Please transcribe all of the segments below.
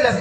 খেয়েছিলেন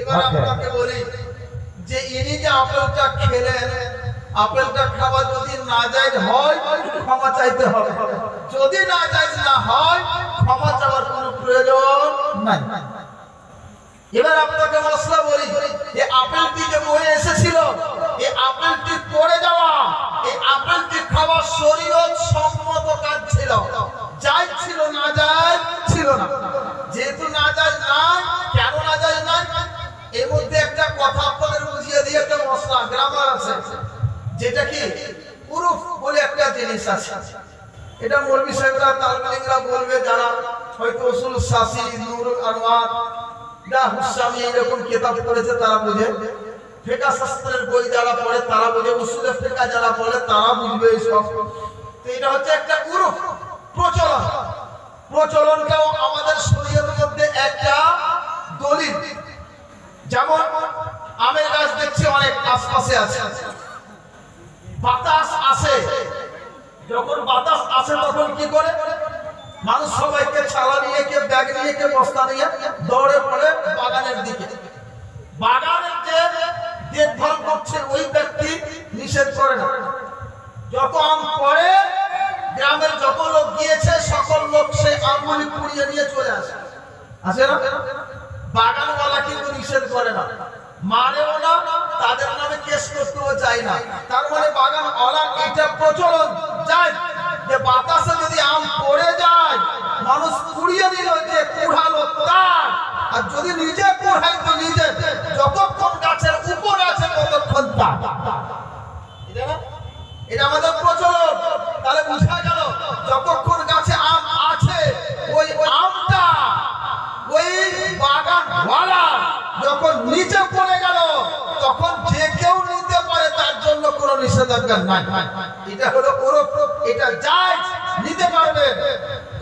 এবার আপনাকে বলি যে ইনি যে আপেলটা খেলেন আপেলটা খাবার যদি না যায় হয় ক্ষমা চাইতে হবে। মশলা, গ্রামার আছে, যেটা কি উরুফ বলে একটা জিনিস আছে। এটা মৌলবী সাহেবরা তালবিলিংরা বলবে, যারা হয়তো উসুল শাসি নুরুল আনোয়ার দা হুসামি এরকম তারা বুঝে। ফেকা শাস্ত্রের বই যারা পড়ে, তারা বুঝে। উসুলে ফেকা যারা বলে, তারা বুঝবে তো এটা হচ্ছে একটা উরুফ, প্রচলন। প্রচলনটাও আমাদের শরীয়তের মধ্যে একটা দলিল। যেমন আমের গাছ দেখছি অনেক আশপাশে আছে। বাতাস আসে। যখন বাতাস আসে তখন কি করে? মানুষ সবাইকে ছালা নিয়ে, কে ব্যাগ নিয়ে, কে বস্তা নিয়ে দৌড়ে পড়ে বাগানের দিকে। বাগানের যে দেখভাল করছে, ওই ব্যক্তি নিষেধ করে না। যত আম পড়ে গ্রামের যত লোক গিয়েছে, সকল লোক সে আমগুলি পুড়িয়ে নিয়ে চলে আসে। আসে না? বাগানওয়ালা কিন্তু নিষেধ করে না। মানেও না, তাদের নামে কেস করতেও চাই না। তার মানে বাগান অলা এটা প্রচলন। যায় যে বাতাসে যদি আম পড়ে যায়, মানুষ কুড়িয়ে নিল যে কুড়ালো তার আর যদি নিজে কুড়াই তো নিজে যতক্ষণ গাছের উপরে আছে ততক্ষণ তার। এটা আমাদের প্রচলন। তাহলে বুঝা গেল, যতক্ষণ গাছে আম আছে, ওই আমটা ওই বাগান ওয়ালা যখন নিচে পড়ে গেল, তখন যে কেউ নিতে পারে, তার জন্য কোনো নিষেধাজ্ঞা নাই। এটা হলো ওরফ এটা যায় নিতে পারবে।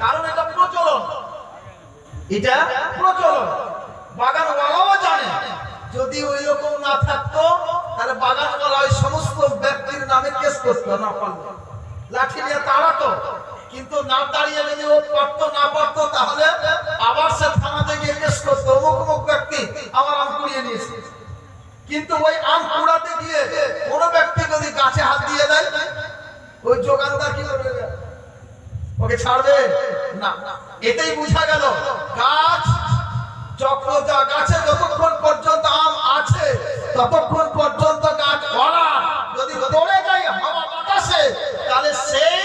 কারণ এটা প্রচলন। এটা প্রচলন। বাগান ওয়ালাও জানে। যদি ওই রকম না থাকতো, তাহলে বাগানওয়ালা ওই সমস্ত ব্যক্তির নামে কেস করতো, না লাঠি নিয়ে তাড়াতো। কিন্তু না দাঁড়িয়ে যদি ও পারতো, না পারতো, তাহলে আবার সে থানাতে গিয়ে কেস করতো। অমুক অমুক ব্যক্তি আমার আম কুড়িয়ে নিয়েছে। কিন্তু ওই আম কুড়াতে গিয়ে কোনো ব্যক্তি যদি গাছে হাত দিয়ে দেয়, ওই যোগানদার কি করবে ওকে ছাড়বে? না। এটাই বুঝা গেল, গাছ যখন যা গাছে যতক্ষণ পর্যন্ত আম আছে, ততক্ষণ পর্যন্ত গাছ ভরা যদি পড়ে যায় হাওয়া বাতাসে, তাহলে সেই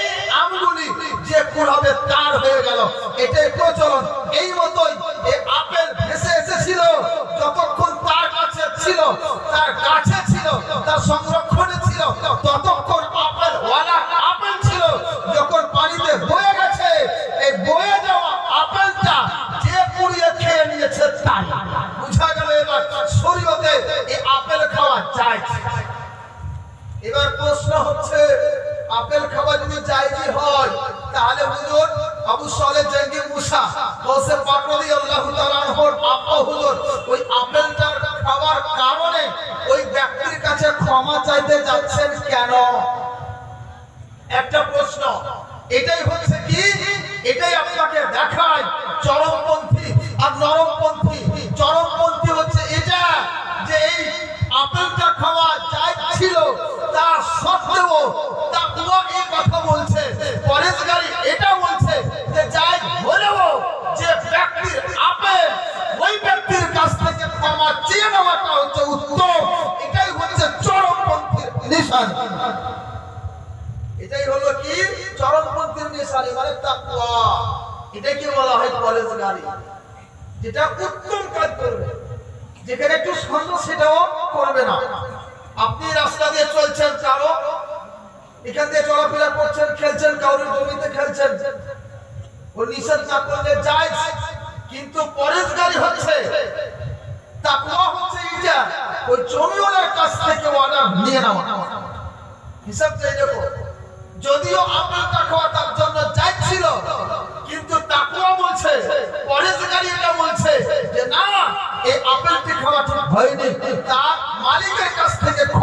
যে হবে তার হয়ে গেল। এটাই প্রচলন। এই মতোই আপেল ভেসে এসেছিল। সত্ত্বেও তাকুয়া এ কথা বলছে। পরেশগারি এটা বলছে যে যাই হলেও যে ব্যক্তির আপেল, ওই ব্যক্তির কাছ থেকে ক্ষমা চেয়ে নেওয়াটা হচ্ছে উত্তম। এটাই হচ্ছে চরমপন্থীর নিশান এটাই হলো কি? চরমপন্থীর নিশানি মানে তাকুয়া এটাকে বলা হয় পরেশগারি? যেটা উত্তম কাজ করবে। যেখানে একটু সন্দেহ সেটাও করবে না। আপনি এখান দিয়ে চলাফেরা করছেন, খেলছেন, কাউরের জমিতে খেলছেন। ও নিষেধ না করলে যায়, কিন্তু পরেশগারি হচ্ছে। হচ্ছে ওই নিয়ে দেখো। তার কিন্তু বলছে বলছে যে না, এই আপেলটি খাওয়া ঠিক হয়নি। থেকে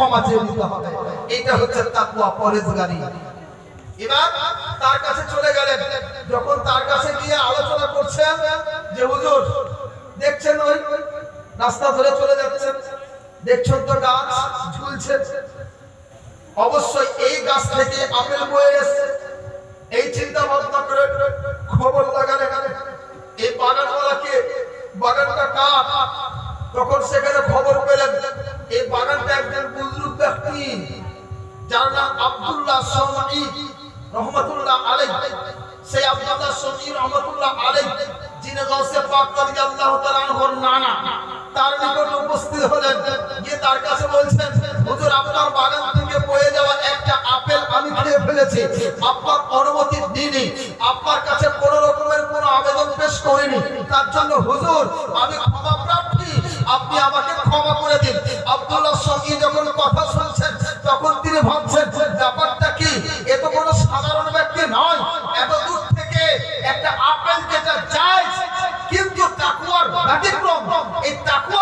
ক্ষমা চেয়ে নিতে হবে। এটা হচ্ছে তাকওয়া পরেশগারি এবার তার কাছে চলে গেলেন। যখন তার কাছে গিয়ে আলোচনা করছেন যে, হুজুর, দেখছেন ওই রাস্তা ধরে চলে যাচ্ছেন? দেখছেন তো গাছ ঝুলছে। অবশ্যই এই গাছ থেকে আপেল বয়ে এসছে। এই চিন্তা ভাবনা করে খবর লাগালে এই বাগানওয়ালাকে, বাগানটা কার? তখন সেখানে খবর পেলেন, এই বাগানটা একজন বুজরুগ ব্যক্তি, যার নাম আব্দুল্লাহ সামাই রহমতুল্লাহ আলাই সেই আব্দুল্লাহ সামাই রহমতুল্লাহ আলাই যিনি গাউসে পাক রাদিয়াল্লাহু তাআলা আনহুর নানা, তার নিকট উপস্থিত হলেন। গিয়ে তার কাছে বলছেন, হুজুর, আপনার বাগান থেকে বয়ে যাওয়া একটা আপেল আমি খেয়ে ফেলেছি। আপনার অনুমতি দিইনি। আপনার কাছে কোনো রকমের কোনো আবেদন পেশ করিনি। তার জন্য হুজুর আব্দুল্লাহ সঙ্গী যখন কথা শুনছেন, তখন তিনি ভাবছেন, ব্যাপারটা কি? এ তো কোনো সাধারণ ব্যক্তি নয়, এত দূর থেকে একটা আপেল যেটা যায়, কিন্তু তাকুয়ার ব্যতিক্রম, এই তাকুয়ার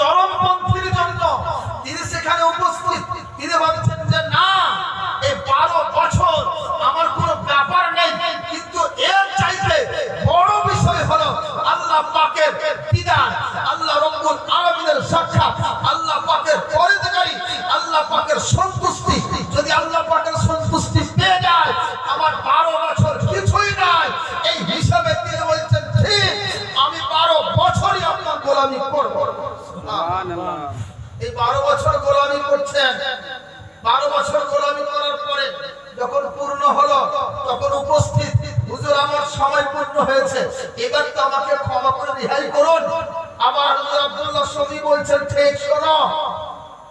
চরমপন্থীর শোনো,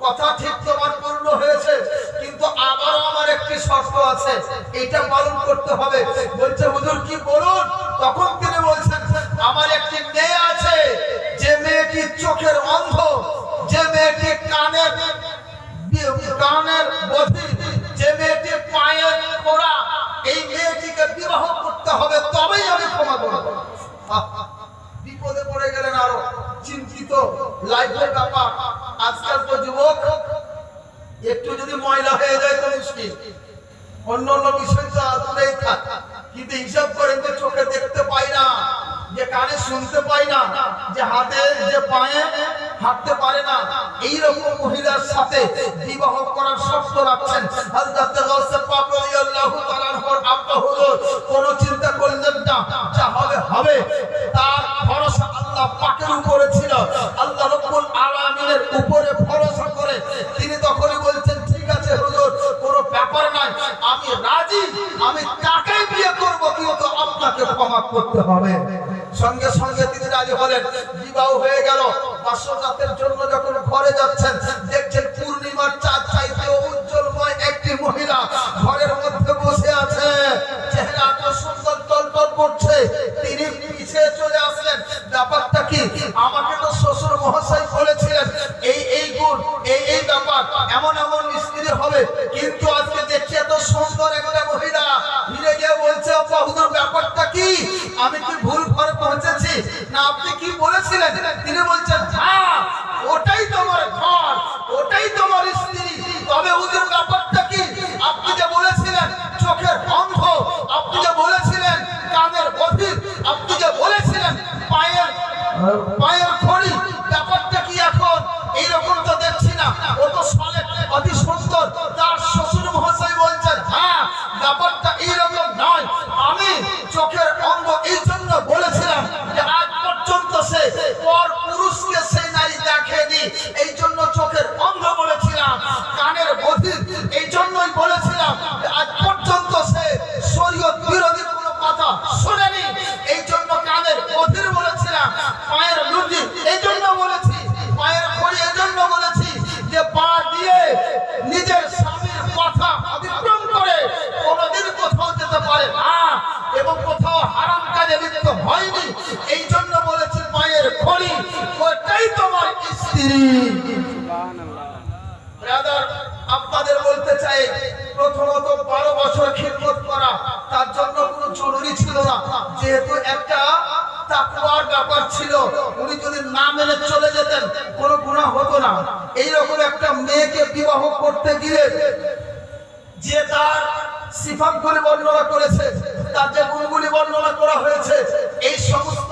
কথা ঠিক তোমার পূর্ণ হয়েছে, কিন্তু আবারও আমার একটি শর্ত আছে, এটা পালন করতে হবে। বলছে, হুজুর, কি বলুন? তখন তিনি বলছেন, আমার একটি মেয়ে আছে, যে মেয়েটি চোখের অন্ধ, যে মেয়েটি কানের কানের বধির যে মেয়েটি পায়ের খোড়া, এই মেয়েটিকে বিবাহ করতে হবে, তবেই আমি ক্ষমা করব। বিপদে পড়ে গেলেন আরও। চিন্তিত। লাইফের ব্যাপার আজকাল তো যুবক, একটু যদি ময়লা হয়ে যায় তো মুশকিল। অন্য অন্য বিষয় তো থাক। কিন্তু হিসাব করেন যে চোখে দেখতে পাই না, যে কানে শুনতে পাই না, যে হাতে, যে পায়ে হাঁটতে পারে না। এইরকম মহিলার সাথে বিবাহ করার শর্ত রাখছেন। হযরত করতে হবে। সঙ্গে সঙ্গে তিনি রাজি হলেন। বিবাহ হয়ে গেল। বাসর জন্য যখন ঘরে যাচ্ছেন আমি কি ভুল ঘরে পৌঁছেছি? না আপনি কি বলেছিলেন? বারো বছর খিদমত করা, তার জন্য কোনো জরুরি ছিল না। যেহেতু একটা ব্যাপার ছিল, উনি যদি না মেনে চলে যেতেন, কোনো গুনাহ হতো না। এইরকম একটা মেয়েকে বিবাহ করতে গিয়ে যে তার সিফাতগুলি বর্ণনা করেছে, তার যে গুণগুলি বর্ণনা করা হয়েছে, এই সমস্ত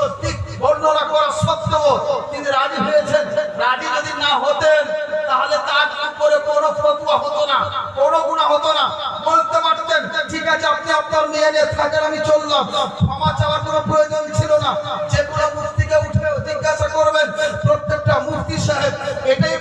বর্ণনা করা সত্ত্বেও তিনি রাজি হয়েছেন। রাজি যদি না হতেন, তাহলে তার উপরে কোনো ফতুয়া হতো না, কোনো গুণা হতো না। বলতে পারতেন, ঠিক আছে, আপনি আপনার মেয়ে নিয়ে থাকেন, আমি চললাম। ক্ষমা চাওয়ার কোনো প্রয়োজন ছিল না। যে কোনো মুফতিকে উঠে জিজ্ঞাসা করবেন, প্রত্যেকটা মুফতি সাহেব, এটাই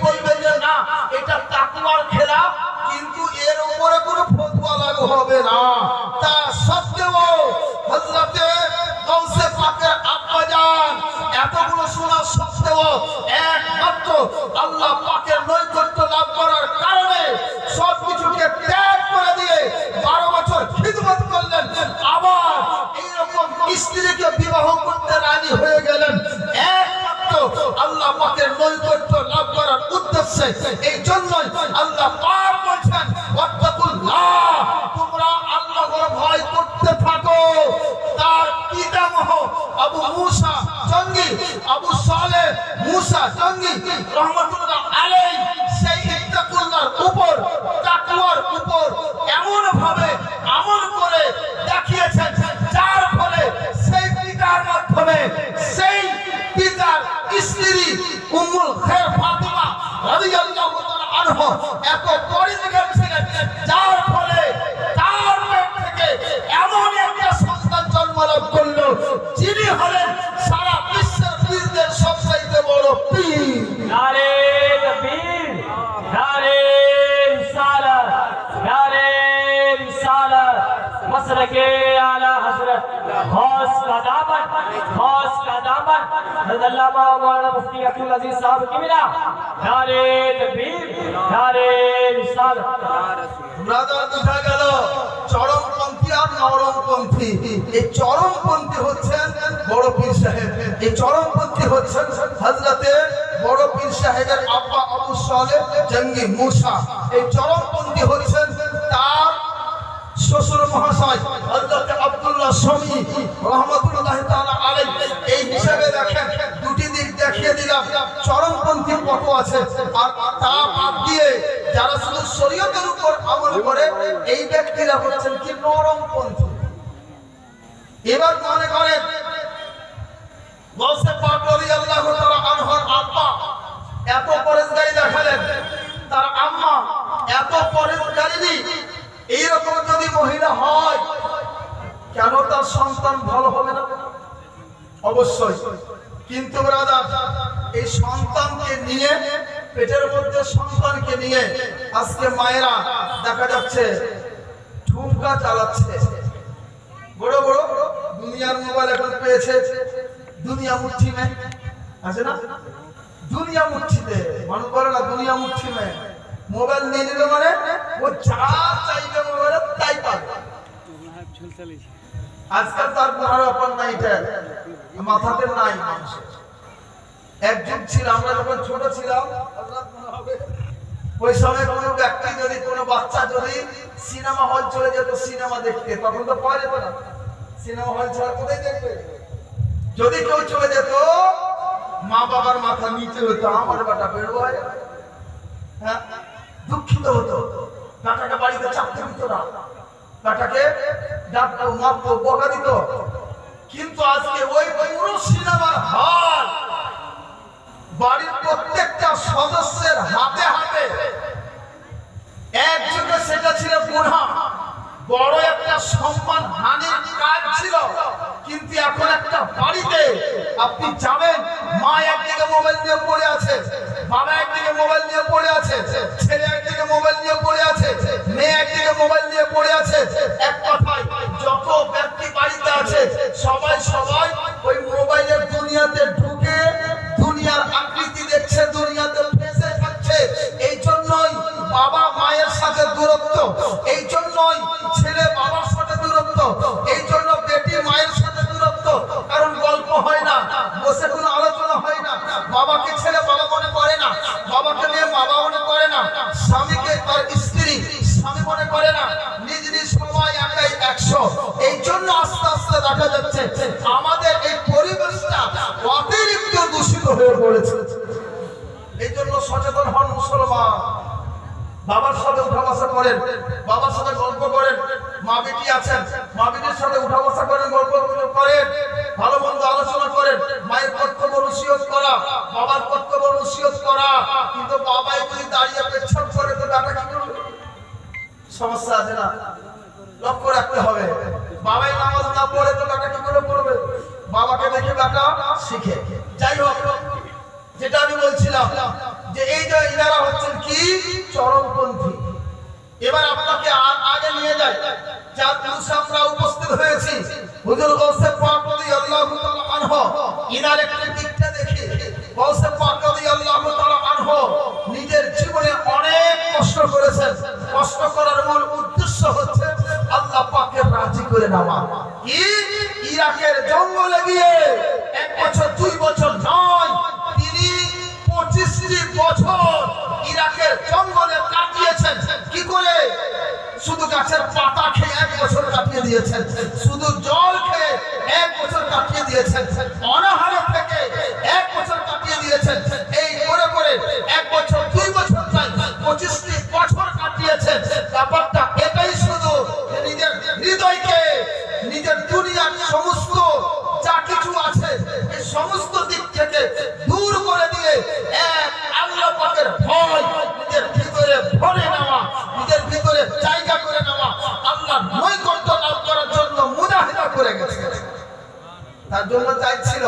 শোনা সত্ত্বেও মুফতি আব্দুল আজিজ সাহেব কিমিলা নারে তাকবীর নারে রিসালাত ব্রাদার, দেখা গেল। চরমপন্থী আর নরমপন্থী। এই চরমপন্থী হচ্ছেন বড় পীর সাহেব। এই চরমপন্থী হচ্ছেন হযরতে বড় পীর সাহেবের আব্বা আবু সালেহ জঙ্গি মুসা। এই চরমপন্থী হচ্ছেন তার শ্বশুর মহাশয় হযরত আব্দুল্লাহ সমী রহমাতুল্লাহ তাআলা আলাইহি। এই হিসাবে দেখেন দুটি দেখিয়ে দিলাম, চরমপন্থী কত আছে। আর তা বাদ দিয়ে যারা শুধু শরীয়তের উপর আমল করে, এই ব্যক্তিরা হচ্ছেন কি নরমপন্থী? এবার মনে করেন এত এইরকম যদি মহিলা হয়, কেন তার সন্তান ভালো হবে না? অবশ্যই। কিন্তু এই সন্তানকে নিয়ে, পেটের মধ্যে সন্তানকে নিয়ে আজকে মায়েরা দেখা যাচ্ছে ঠুমকা চালাচ্ছে। বড় বড় দুনিয়ার মোবাইল এখন পেয়েছে, দুনিয়া মুঠি মে। আছে না? দুনিয়া মুঠিতে মানুষ করে না দুনিয়া মুঠি মে। মোবাইল নিয়ে নিল মানে ও যা চাইবে মোবাইলে তাই পাবে। আজকাল তার কোনো ব্যাপার নাই মাথাতে নাই মানুষের। এক ছিল, আমরা যখন ছোট ছিলাম ওই সময় কোনো ব্যক্তি যদি, কোনো বাচ্চা যদি সিনেমা হল চলে যেত, সিনেমা দেখতে, তখন তো পাওয়া যেত না। সিনেমা হল ছাড়া কোথায় দেখবে? যদি কেউ চলে যেত, মা বাবার মাথা নিচে হতো, আমার বাটা বেরো হয় হ্যাঁ দুঃখিত হতো। বেটাকে বাড়িতে চাপতে দিত না। মারতো বকা দিত। কিন্তু আজকে ওই পুরো সিনেমার হল বাড়ির প্রত্যেকটা সদস্যের হাতে হাতে এক যুগে সেটা ছিল গুণা বড় একটা সম্মান হানির কাজ ছিল। কিন্তু এখন একটা বাড়িতে আপনি যাবেন, মা একদিকে মোবাইল নিয়ে পড়ে আছে, বাবা একদিকে মোবাইল নিয়ে পড়ে আছে, ছেলে একদিকে মোবাইল নিয়ে পড়ে আছে, মেয়ে একদিকে মোবাইল নিয়ে পড়ে আছে। এক কথায়, যত ব্যক্তি বাড়িতে আছে, সবাই সবাই ওই মোবাইলের দুনিয়াতে ঢুকে সচেতন হন মুসলমান। বাবার সাথে উঠা বসা করেন, বাবার সাথে গল্প করেন, মা বেটি আছেন, মা বেটির সাথে উঠা বসা করেন গল্প করেন, ভালো মন্দ আলোচনা করেন, মায়ের কর্তব্য নসিহত করা, বাবার কর্তব্য নসিহত করা, কিন্তু বাবাই যদি দাঁড়িয়ে পেছন করে তো টাকা কি সমস্যা আছে না? লক্ষ্য রাখতে হবে। বাবাই নামাজ না পড়ে তো টাকা কি করে পড়বে? বাবাকে দেখে টাকা শিখে। যাই হোক, যেটা আমি বলছিলাম যে এই যে ইনারা হচ্ছেন কি? চরমপন্থী। এবার আপনাকে আগে নিয়ে যাই। যার পুরুষে আমরা উপস্থিত হয়েছি, হুজুর গৌসে পাক রাদিয়াল্লাহু তাআলা আনহু। ইনার একটি দিকটা দেখি গৌসে পাক রাদিয়াল্লাহু তাআলা আনহু নিজের জীবনে অনেক কষ্ট করেছেন। কষ্ট করার মূল উদ্দেশ্য হচ্ছে আল্লাহ পাককে রাজি করে নেওয়া। কি? ইরাকের জঙ্গলে গিয়ে এক বছর, দুই বছর নয় পঁচিশটি বছর ইরাকের জঙ্গলে কাটিয়েছেন। কি করে? শুধু গাছের পাতা খেয়ে এক বছর কাটিয়ে দিয়েছেন। শুধু জল খেয়ে এক বছর কাটিয়ে দিয়েছেন। অনাহারে তার জন্য যাই ছিল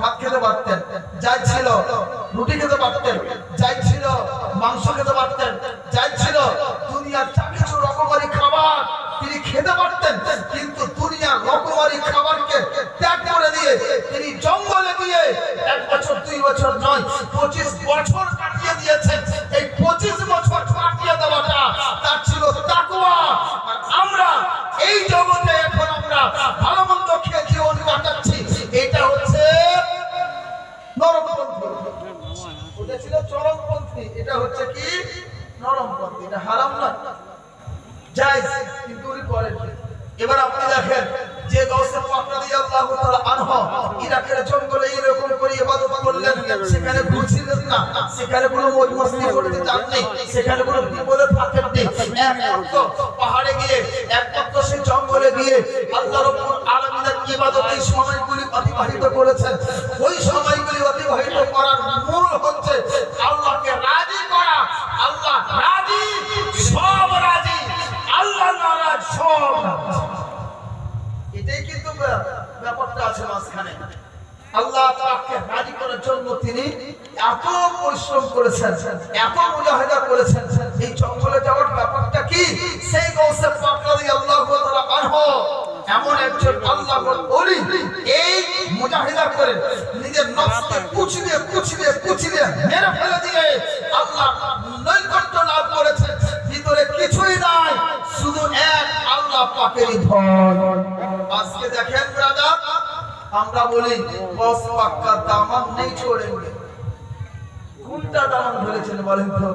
ভাত খেতে পারতেন। যাইছিল, রুটি খেতে পারতেন। যাইছিল, মাংস খেতে পারতেন। যাইছিল, দুনিয়ার কিছু রকমারি খাবার তিনি খেতে পারতেন। কিন্তু দুনিয়ার রকমারি খাবারকে ত্যাগ করে দিয়ে তিনি জঙ্গলে গিয়ে এক বছর, দুই বছর নয়, পঁচিশ বছর কাটিয়ে দিয়েছেন। এটা হারাম না জায়েজ, কিন্তু উনি করেন। এবার আপনি দেখেন, যে গৌসে পাক রাদিয়াল্লাহু তাআলা আনহু, ইরাকের জঙ্গলে এরকম করে ইবাদত করলেন, সেখানে ঘুরছিলেন না। সেখানে কোনো মৌজ মস্তি করতে যাননি সেখানে কোনো বিপদে থাকেননি একমাত্র পাহাড়ে গিয়ে একমাত্র সেই জঙ্গলে গিয়ে আল্লাহ রাব্বুল আলামিনের ইবাদতে সময়গুলি অতিবাহিত করেছেন। ওই সময়গুলি অতিবাহিত করার মূল হচ্ছে আছে মাঝখানে। আল্লাহ তাআলাকে রাজি করার জন্য তিনি এত পরিশ্রম করেছেন, এত মুজাহিদা করেছেন। এই জঙ্গলে যাওয়ার ব্যাপারটা কি? সেই গৌসে আনহু, এমন একজন এই মুজাহিদা করে নিজের নফসকে কুচলিয়ে কুচলিয়ে কুচলিয়ে মেরে ফেলে দিয়ে আল্লাহ নৈকট্য লাভ করেছে। ভিতরে কিছুই নাই, শুধু এক আল্লাহ পাকেরই ভয় আজকে দেখেন, ব্রাদার আমরা বলি বস পাক্কা দামান নেই ছোড়েঙ্গে কোনটা দামান ধরেছেন বলেন তো?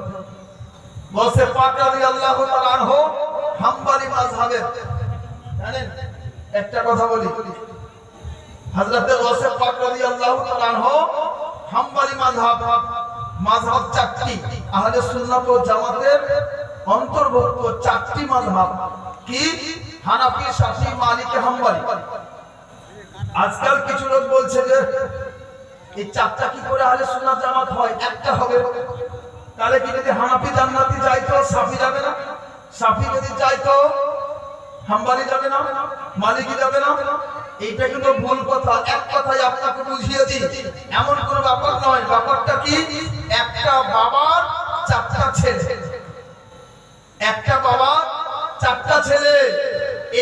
বসে পাক রাদিয়াল্লাহু তাআলা আনহু, হাম্বলি মাযহাবের। জানেন? একটা কথা বলি। হযরতে বসে পাক রাদিয়াল্লাহু তাআলা আনহু, হাম্বলি মাযহাব মাযহাব চারটি। আহলে সুন্নাত ও জামাতের অন্তর্ভুক্ত চারটি মাযহাব। কি? হানাফি, শাফি, মালিকি, হাম্বলি। আজকাল কিছু লোক বলছে যে, এই চারটা কি করে আহলে সুন্নাত জামাত হয়? একটা হবে। তাহলে কি যদি হানাফি জান্নাতি যাইতো সাফি যাবে না? সাফি যদি যাইতো হাম্বালি যাবে না? মালিকি যাবে না? এইটা কিন্তু ভুল কথা। এক কথাই আপনাকে বুঝিয়ে দিই, এমন কোনো ব্যাপার নয়। ব্যাপারটা কি? একটা বাবার চারটা ছেলে। একটা বাবা চারটা ছেলে।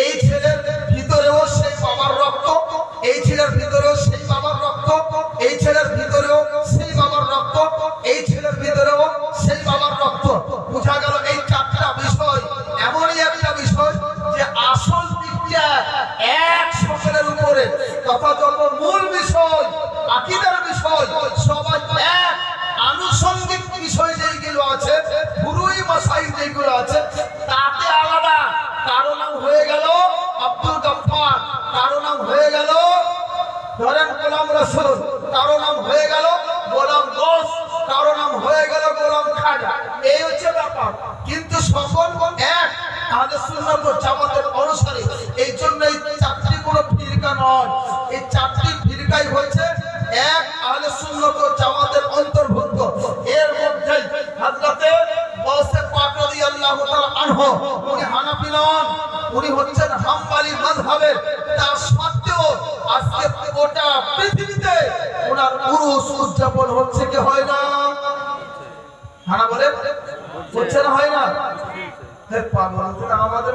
এই ছেলের ভিতরেও সেই বাবার রক্ত। এই ছিল ভিতরেও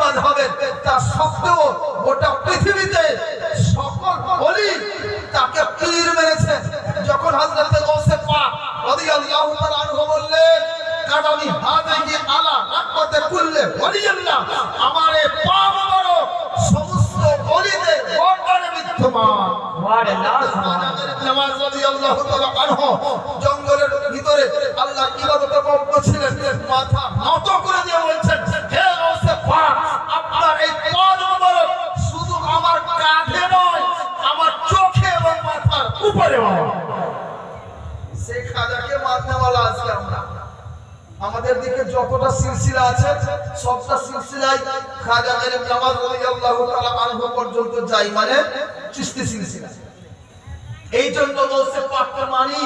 বিরাজমান হবে তার সত্ত্বেও গোটা পৃথিবীতে সকল বলি তাকে পীর মেরেছে। যখন হাজরতে গৌসে পাক রাদিয়াল্লাহু তাআলা আনহু বললেন কাদামি কি আলা রাকবাতে কুল্লে আল্লাহ আমার এই পা মোবারক সমস্ত বলিতে বর্ডারে বিদ্যমান। নামাজ রাদিয়াল্লাহু তাআলা আনহু জঙ্গলের ভিতরে আল্লাহ ইবাদতে মগ্ন মাথা নত করে দিয়ে বলছেন উপরে সেই খাজাকে মাননেওয়ালা আজকে আমরা। আমাদের দিকে যতটা সিলসিলা আছে, সবটা সিলসিলায় খাজা মেরে জামাত রাদিয়াল্লাহু তাআলা আনহু পর্যন্ত যাই মানে চিশতি সিলসিলা। এই জন্য বলছে পাককে মানি,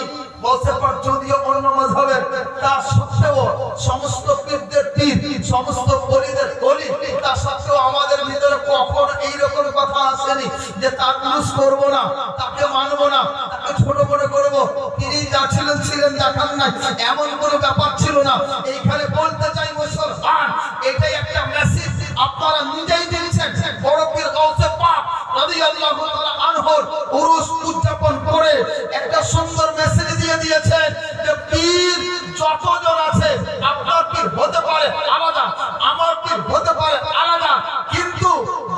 বলছে পাক যদিও অন্য মাযহাবের তা সত্ত্বেও সমস্ত পীরদের পীর, সমস্ত বলিদের বলি তা সত্ত্বেও আমাদের ভিতরে কখন এইরকম কথা আসেনি যে তার ইউজ করব না, তাকে মানব না, তাকে ছোট মনে করব। তিনি যা ছিলেন ছিলেন, দেখান নাই, এমন কোনো ব্যাপার ছিল না। এইখানে বলতে চাই মুসলমান, এটাই একটা মেসেজ আপনারা নিজেই দিয়েছেন বড় পীর গাউসে পাক রাদিয়াল্লাহু করে একটা সুন্দর মেসেজ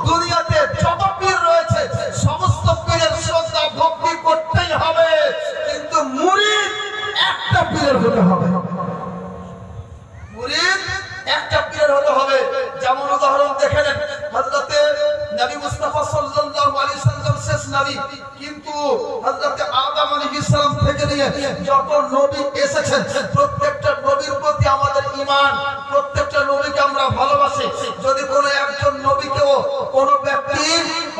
দুনিয়াতে যত পীর রয়েছে, সমস্ত পীরের শ্রদ্ধা ভক্তি করতেই হবে। কিন্তু মুরিদ একটা পীরের হতে হবে। মুরিদ একটা পীরের হতে হবে। যেমন উদাহরণ দেখে নেন নবী মুস্তাফা সাল্লাল্লাহু আলাইহি সাল্লাম শেষ নবী। কিন্তু হযরত আদম আলাইহিস সালাম থেকে নিয়ে যত নবী এসেছেন, প্রত্যেকটা নবীর প্রতি আমাদের ঈমান, প্রত্যেকটা নবীকে আমরা ভালোবাসি। যদি কোনো একজন নবীকেও কোনো ব্যক্তি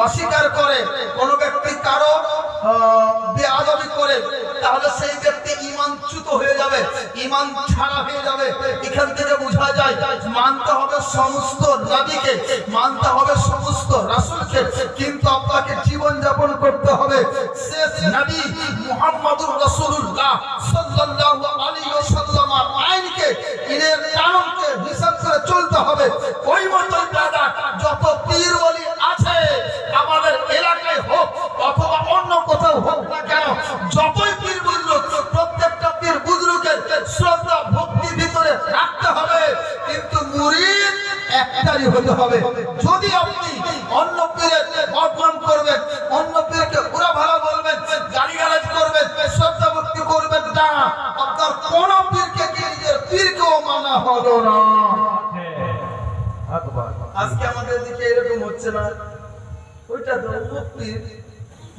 অস্বীকার করে, কোনো ব্যক্তি কারও আহ, করে তাহলে সেই ব্যক্তি ইমানচ্যুত হয়ে যাবে ইমান ছাড়া হয়ে যাবে। এখান থেকে বোঝা যায় মানতে হবে সমস্ত নবীকে মানতে হবে সমস্ত রাসূলকে কিন্তু আপনাকে জীবন যাপন করতে হবে। শেষ নবী মুহাম্মদুর রাসূলুল্লাহ সাল্লাল্লাহু আলাইহি ওয়াসাল্লাম আইনকে ইনের কানুনকে হিসাব করে চলতে হবে।